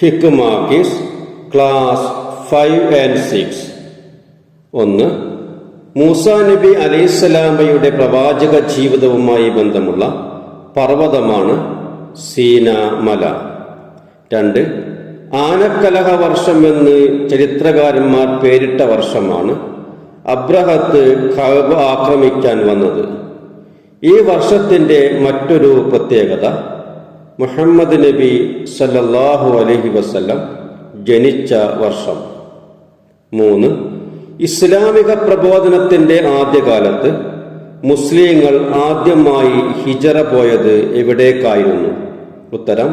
ഹിക്കുമാക്കിസ് class five and six. ഒന്ന് മൂസ നബി അലൈസലാമയുടെ പ്രവാചക ജീവിതവുമായി ബന്ധമുള്ള പർവതമാണ് സീന മല. രണ്ട് ആനക്കലഹ വർഷം എന്ന് ചരിത്രകാരന്മാർ പേരിട്ട വർഷമാണ് അബ്രഹത്ത് ആക്രമിക്കാൻ വന്നത്. ഈ വർഷത്തിന്റെ മറ്റൊരു പ്രത്യേകത മുഹമ്മദ് നബി സല്ലല്ലാഹു അലഹി വസല്ലം ജനിച്ച വർഷം. മൂന്ന് ഇസ്ലാമിക പ്രബോധനത്തിന്റെ ആദ്യകാലത്ത് മുസ്ലിങ്ങൾ ആദ്യമായി ഹിജറ പോയത് എവിടേക്കായിരുന്നു? ഉത്തരം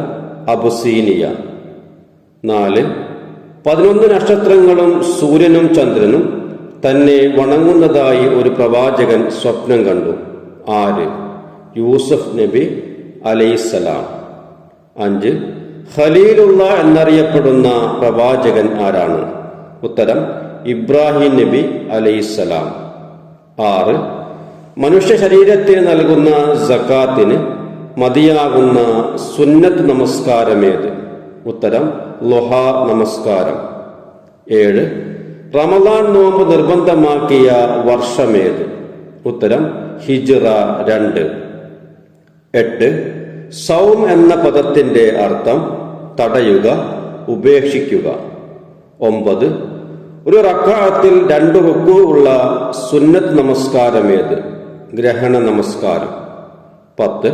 അബുസീനിയ. നാല് പതിനൊന്ന് നക്ഷത്രങ്ങളും സൂര്യനും ചന്ദ്രനും തന്നെ വണങ്ങുന്നതായി ഒരു പ്രവാചകൻ സ്വപ്നം കണ്ടു. ആര് യൂസഫ് നബി അലൈസലാം അഞ്ച്. ഖലീലുള്ള എന്നറിയപ്പെടുന്ന പ്രവാചകൻ ആരാണ്? ഉത്തരം ഇബ്രാഹിം നബി അലൈസലാം ആറ്. മനുഷ്യ ശരീരത്തിന് നൽകുന്ന സക്കാത്തിന് മതിയാകുന്ന സുന്നത്ത് നമസ്കാരമേത്? ഉത്തരം ലൊഹ നമസ്കാരം. ഏഴ്. റമദാൻ നോമ്പ് നിർബന്ധമാക്കിയ വർഷമേത്? ഉത്തരം ഹിജ്റ രണ്ട്. എട്ട്. സൗം എന്ന പദത്തിന്റെ അർത്ഥം തടയുക ഉപേക്ഷിക്കുക. ഒമ്പത് ഒരു റക്കാഴത്തിൽ രണ്ട് ഹുക്കു ഉള്ള സുന്നത്ത് നമസ്കാരമേത്? ഗ്രഹണ നമസ്കാരം. പത്ത്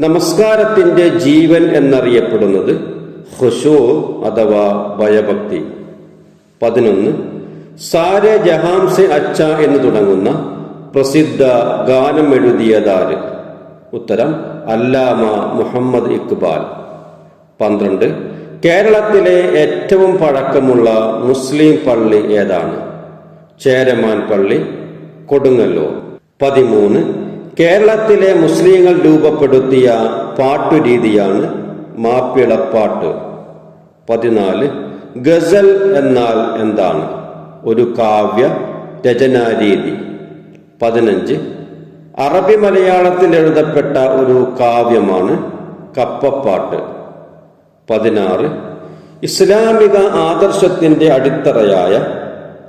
നമസ്കാരത്തിന്റെ ജീവൻ എന്നറിയപ്പെടുന്നത് ഹുഷു അഥവാ ഭയഭക്തി. പതിനൊന്ന് സാരെ ജഹാംസെ അച്ച എന്ന് തുടങ്ങുന്ന പ്രസിദ്ധ ഗാനം എഴുതിയതാര് ഉത്തരം അല്ലാമ മുഹമ്മദ് ഇക്ബാൽ. പന്ത്രണ്ട് കേരളത്തിലെ ഏറ്റവും പഴക്കമുള്ള മുസ്ലിം പള്ളി ഏതാണ്? ചേരമാൻ പള്ളി കൊടുങ്ങല്ലൂർ. പതിമൂന്ന് കേരളത്തിലെ മുസ്ലിങ്ങൾ രൂപപ്പെടുത്തിയ പാട്ടുരീതിയാണ് മാപ്പിളപ്പാട്ട്. പതിനാല് ഗസൽ എന്നാൽ എന്താണ്? ഒരു കാവ്യ രചനാരീതി. പതിനഞ്ച് അറബി മലയാളത്തിൽ എഴുതപ്പെട്ട ഒരു കാവ്യമാണ് കപ്പപ്പാട്ട്. പതിനാറ്. ഇസ്ലാമിക ആദർശത്തിന്റെ അടിത്തറയായ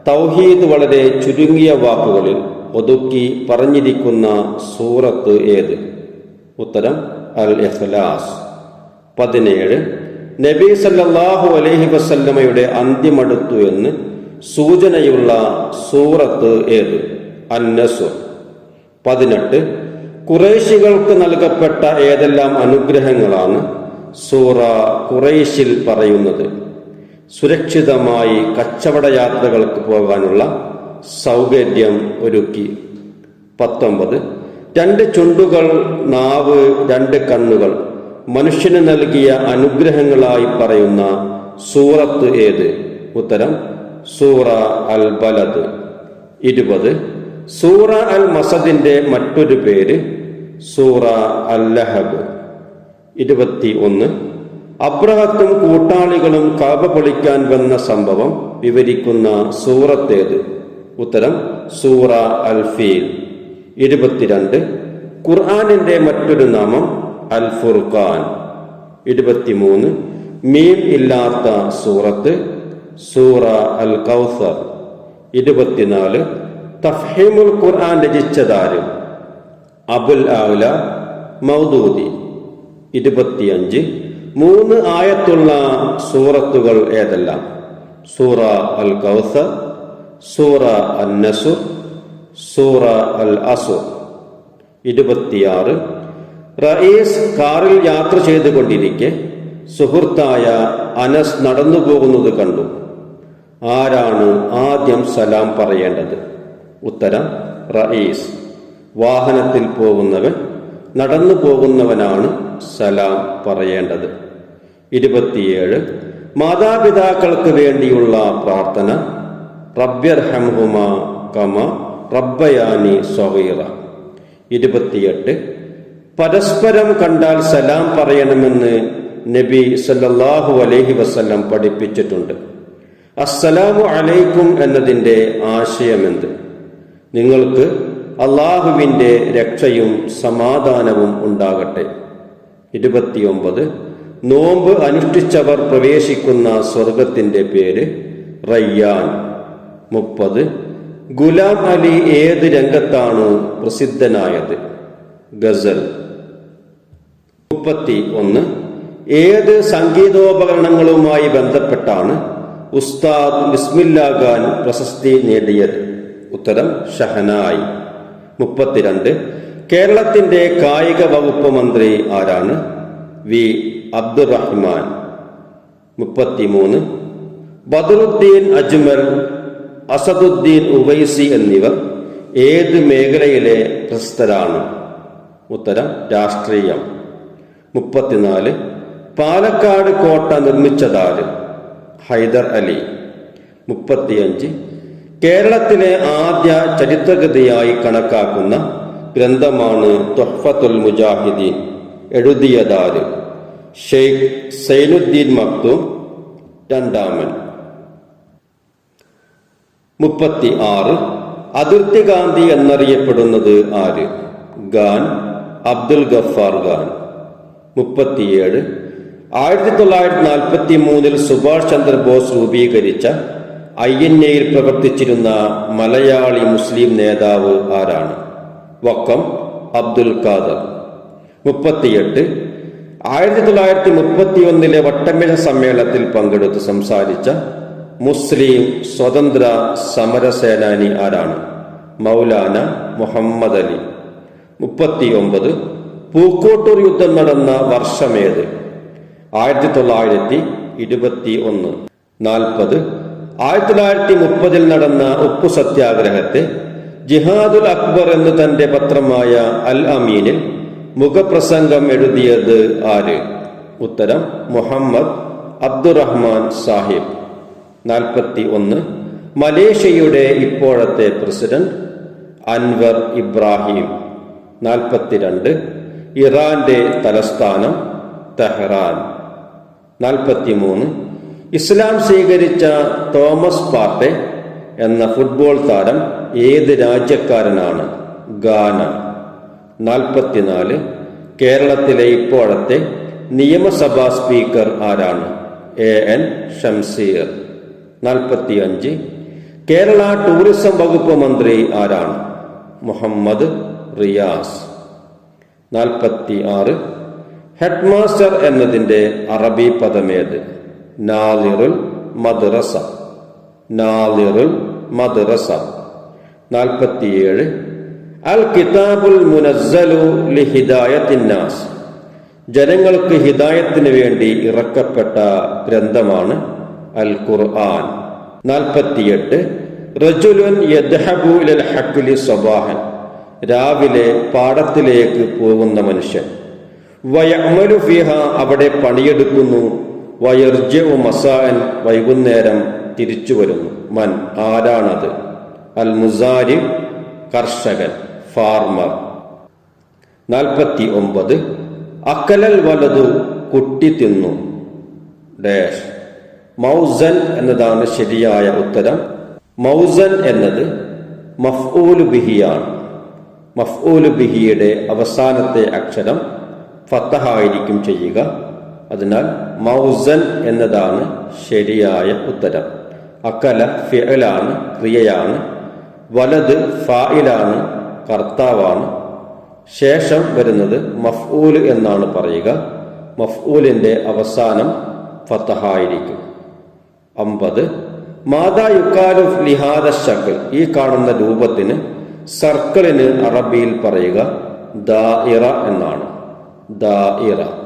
തൗഹീദ് വളരെ ചുരുങ്ങിയ വാക്കുകളിൽ ഒതുക്കി പറഞ്ഞിരിക്കുന്ന സൂറത്ത് ഏത്? ഉത്തരം അൽ ഇഖ്ലാസ് പതിനേഴ്. നബി സല്ലാഹു അലഹി വസല്ലമയുടെ അന്ത്യമടുത്തു എന്ന് സൂചനയുള്ള സൂറത്ത് ഏത്? അന്നസുർ പതിനെട്ട്. കുറേശികൾക്ക് നൽകപ്പെട്ട ഏതെല്ലാം അനുഗ്രഹങ്ങളാണ് സൂറ കുറേശിൽ പറയുന്നത്? സുരക്ഷിതമായി കച്ചവട യാത്രകൾക്ക് പോകാനുള്ള സൗകര്യം ഒരുക്കി. പത്തൊമ്പത്. രണ്ട് ചുണ്ടുകൾ നാവ് രണ്ട് കണ്ണുകൾ. മനുഷ്യന് നൽകിയ അനുഗ്രഹങ്ങളായി പറയുന്ന സൂറത്ത് ഏത്? ഉത്തരം സൂറ അൽ ബലദ് ഇരുപത്. സൂറ അൽ മസദിന്റെ മറ്റൊരു പേര് സൂറ അൽ ലഹബ് ഇരുപത്തി ഒന്ന് അബ്രഹത്തും കൂട്ടാളികളും കാബ പൊളിക്കാൻ വന്ന സംഭവം വിവരിക്കുന്ന സൂറത്തേത്. ഉത്തരം സൂറ അൽ ഫീൽ ഇരുപത്തിരണ്ട്. ഖുർആാനിന്റെ മറ്റൊരു നാമം അൽ ഫുർഖാൻ ഇരുപത്തിമൂന്ന്. മീം ഇല്ലാത്ത സൂറത്ത് സൂറ അൽ കൗസർ ഇരുപത്തിനാല്. തഫ്ഹീമുൽ ഖുർആൻ രചിച്ചതാരും അബുൽ ആവുല മൗദൂദി. ഇരുപത്തിയഞ്ച്. മൂന്ന് ആയത്തുള്ള സൂറത്തുകൾ ഏതെല്ലാം? സൂറ അൽ കൗസർ സൂറ അൽ നസുർ സൂറ അൽ അസുർ ഇരുപത്തിയാറ്. റയീസ് കാറിൽ യാത്ര ചെയ്തുകൊണ്ടിരിക്കെ സുഹൃത്തായ അനസ് നടന്നു പോകുന്നത് കണ്ടു. ആരാണ് ആദ്യം സലാം പറയേണ്ടത്? ഉത്തരം റയീസ്. വാഹനത്തിൽ പോകുന്നവൻ നടന്നു പോകുന്നവനാണ് സലാം പറയേണ്ടത്. ഇരുപത്തിയേഴ് മാതാപിതാക്കൾക്ക് വേണ്ടിയുള്ള പ്രാർത്ഥന റബ്യർഹംഹുമ കമ റബ്ബയാനി സൊഹീറ ഇരുപത്തിയെട്ട് പരസ്പരം കണ്ടാൽ സലാം പറയണമെന്ന് നബി സല്ലാഹു അലൈഹി വസല്ലം പഠിപ്പിച്ചിട്ടുണ്ട്. അസ്സലാമു അലൈക്കും എന്നതിന്റെ ആശയമെന്ത്? നിങ്ങൾക്ക് അള്ളാഹുവിന്റെ രക്ഷയും സമാധാനവും ഉണ്ടാകട്ടെ. ഇരുപത്തിയൊമ്പത്. നോമ്പ് അനുഷ്ഠിച്ചവർ പ്രവേശിക്കുന്ന സ്വർഗത്തിന്റെ പേര് റയ്യാൻ. മുപ്പത്. ഗുലാം അലി ഏത് രംഗത്താണ് പ്രസിദ്ധനായത്? ഗസൽ. മുപ്പത്തി ഒന്ന് ഏത് സംഗീതോപകരണങ്ങളുമായി ബന്ധപ്പെട്ടാണ് ഉസ്താദ് ബിസ്മില്ലാ ഖാൻ പ്രശസ്തി നേടിയത്? ഉത്തരം ഷഹനായി. മുപ്പത്തിരണ്ട്. കേരളത്തിന്റെ കായിക വകുപ്പ് മന്ത്രി ആരാണ്? വി. അബ്ദുറഹ്മാൻ. മുപ്പത്തിമൂന്ന്. ബദറുദ്ദീൻ അജ്മൽ അസദുദ്ദീൻ ഉവൈസി എന്നിവർ ഏത് മേഖലയിലെ പ്രസ്തരാണ് ഉത്തരം രാഷ്ട്രീയം. മുപ്പത്തിനാല്. പാലക്കാട് കോട്ട നിർമ്മിച്ചതാര്? ഹൈദർ അലി. മുപ്പത്തിയഞ്ച്. കേരളത്തിലെ ആദ്യ ചരിത്രഗതിയായി കണക്കാക്കുന്ന ഗ്രന്ഥമാണ് തൊഹഫത്തുൽ മുജാഹിദീൻ എഴുതിയതാര്? ഷെയ്ഖ് സൈനുദ്ദീൻ മക്തൂം രണ്ടാമൻ. മുപ്പത്തി ആറ് അതിർത്തി ഗാന്ധി എന്നറിയപ്പെടുന്നത് ആര്? ഖാൻ അബ്ദുൽ ഗഫാർ ഖാൻ. മുപ്പത്തിയേഴ്. ആയിരത്തി തൊള്ളായിരത്തി നാൽപ്പത്തി മൂന്നിൽ സുഭാഷ് ചന്ദ്രബോസ് രൂപീകരിച്ച ഐ എൻ എയിൽ പ്രവർത്തിച്ചിരുന്ന മലയാളി മുസ്ലിം നേതാവ് ആരാണ്? വക്കം അബ്ദുൽ ഖാദർ. മുപ്പത്തിയെട്ട്. ആയിരത്തി തൊള്ളായിരത്തി മുപ്പത്തി ഒന്നിലെ വട്ടമേശ സമ്മേളനത്തിൽ പങ്കെടുത്ത് സംസാരിച്ച മുസ്ലിം സ്വതന്ത്ര സമരസേനാനി ആരാണ്? മൗലാന മുഹമ്മദ് അലി. മുപ്പത്തിയൊമ്പത്. പൂക്കോട്ടൂർ യുദ്ധം നടന്ന വർഷമേത്? ആയിരത്തി തൊള്ളായിരത്തി ഇരുപത്തി ഒന്ന് നാൽപ്പത്. ആയിരത്തി തൊള്ളായിരത്തി മുപ്പതിൽ നടന്ന ഉപ്പു സത്യാഗ്രഹത്തെ ജിഹാദുൽ അക്ബർ എന്ന് തന്റെ പത്രമായ അൽ അമീനിൽ മുഖപ്രസംഗം എഴുതിയത് ആര്? ഉത്തരം മുഹമ്മദ് അബ്ദുറഹ്മാൻ സാഹിബ്. നാൽപ്പത്തി ഒന്ന് മലേഷ്യയുടെ ഇപ്പോഴത്തെ പ്രസിഡന്റ് അൻവർ ഇബ്രാഹിം. നാൽപ്പത്തിരണ്ട് ഇറാന്റെ തലസ്ഥാനം തെഹ്റാൻ നാൽപ്പത്തിമൂന്ന് ഇസ്ലാം സ്വീകരിച്ച തോമസ് പാർട്ടെ എന്ന ഫുട്ബോൾ താരം ഏത് രാജ്യക്കാരനാണ്? ഗാന. നാൽപ്പത്തിനാല്. കേരളത്തിലെ ഇപ്പോഴത്തെ നിയമസഭാ സ്പീക്കർ ആരാണ്? എ എൻ ഷംസീർ നാൽപ്പത്തിയഞ്ച്. കേരള ടൂറിസം വകുപ്പ് മന്ത്രി ആരാണ്? മുഹമ്മദ് റിയാസ്. നാൽപ്പത്തി ആറ് ഹെഡ് മാസ്റ്റർ എന്നതിന്റെ അറബി പദമേത്? നാലിറുൽ മദ്റസ നാലിറുൽ മദ്റസ നാൽപ്പത്തിയേഴ്. അൽ കിതാബുൽ മുനസ്സലു ലി ഹിദായത്തിന്നാസ് ജനങ്ങൾക്ക് ഹിദായത്തിന് വേണ്ടി ഇറക്കപ്പെട്ട ഗ്രന്ഥമാണ് അൽ ഖുർആൻ. നാൽപ്പത്തിയെട്ട്. റജുലുൻ യദ്ഹബു ഇലൽ ഹഖ്ലി സ്വബാഹൻ. രാവിലെ പാടത്തിലേക്ക് പോകുന്ന മനുഷ്യൻ. വയമലു ഫിഹ അവിടെ പണിയെടുക്കുന്നു വയർജു മസാൻ വൈകുന്നേരം തിരിച്ചു വരുന്നു. മൻ ആരാണത്? അൽ മുസാരി കർഷകൻ ഫാർമർ. നാൽപ്പത്തി ഒമ്പത് അക്കലൽ വലതു കുട്ടി തിന്നു. ഡാഷ്. മൗസൻ എന്നതാണ് ശരിയായ ഉത്തരം. മൗസൻ എന്നത് മഫ്ഊലു ബിഹിയാണ്. മഫ്ഊലു ബിഹിയുടെ അവസാനത്തെ അക്ഷരം ഫത്തഹായിരിക്കും ചെയ്യുക. അതിനാൽ മൗസൻ എന്നതാണ് ശരിയായ ഉത്തരം. അക്കല ഫിഅലാണ് ക്രിയയാണ്. വലത് ഫായിലാണ് കർത്താവാണ്. ശേഷം വരുന്നത് മഫ്ഊൽ എന്നാണ് പറയുക. മഫ്ഊലിന്റെ അവസാനം ഫത്തഹായിരിക്കും അമ്പത്. മാതാ യുക്കാലു ലിഹാദ ശക്കൽ ഈ കാണുന്ന രൂപത്തിന് സർക്കിളിന് അറബിയിൽ പറയുക ദാഇറ എന്നാണ്. ദാഇറ.